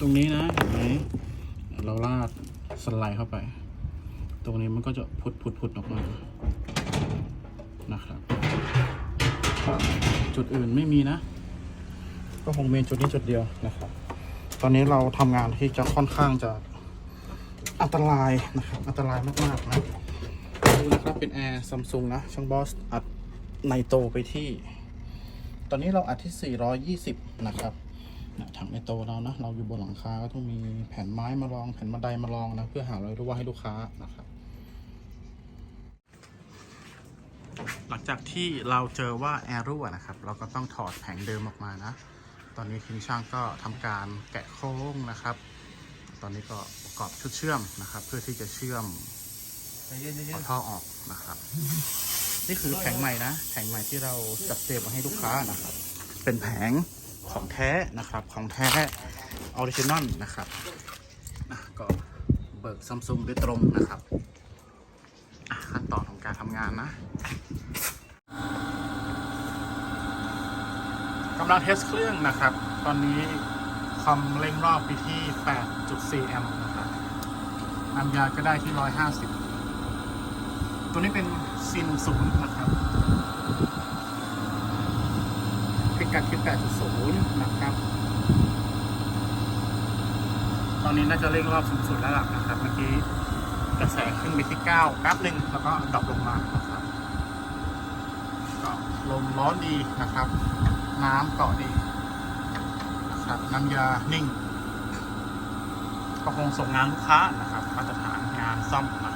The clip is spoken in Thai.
ตรงนี้นะเห็นไหมเราลาดสไลด์เข้าไป ตรงนี้มันก็จะพุดพุดพุดออกมานะครับ จุดอื่นไม่มีนะ ก็คงเมีจุดนี้จุดเดียวนะครับ ตอนนี้เราทำงานที่จะค่อนข้างจะอันตรายนะครับ อันตรายมากๆนะดูนะครับเป็นแอร์ซัมซุงนะช่างบอสอัด ไนโตรไปที่ ตอนนี้เราอัดที่ 420 นะครับนะถังไนโตรเรานะ เราอยู่บนหลังคาก็ต้องมีแผ่นไม้มารอง แผ่นบันไดมารองนะ เพื่อหารอยรั่วให้ลูกค้านะครับ หลังจากที่เราเจอว่าแอร์รั่วนะครับ เราก็ต้องถอดแผงเดิมออกมานะ ตอนนี้ทีมช่างก็ทำการแกะโค้งนะครับ ตอนนี้ก็ประกอบชุดเชื่อมนะครับ เพื่อที่จะเชื่อมใจเย็นใจเย็เอานท่อออกนะครับ นี่คือแผงใหม่นะ แผงใหม่ที่เราจัดเตรียมมาให้ลูกค้านะครับ เป็นแผงของแท้นะครับ ของแท้ออริจินอลนะครับอะก็เบิกซัมซุงโดยตรงนะครับ ขั้นตอนของการทำงานนะกำลังเทสเครื่องนะครับ ตอนนี้ความเร่งรอบไปที่ 8.4 แอมป์นะครับน้ำยาก็ได้ที่ 150 ตัวนี้เป็นซินศูนย์นะครับพิกัดที่8.0นะครับ ตอนนี้น่าจะเร่งรอบสูงสุดแล้วล่ะนะครับ เมื่อกี้กระแสขึ้นไปที่9แป๊บหนึ่งแล้วก็ดรอปลงมานะครับก็ลมร้อนดีนะครับ น้ำเกาะดีนะครับน้ำยานิ่ง ก็คงส่งงานลูกค้านะครับ มาตรฐานงานซ่อมนะครับ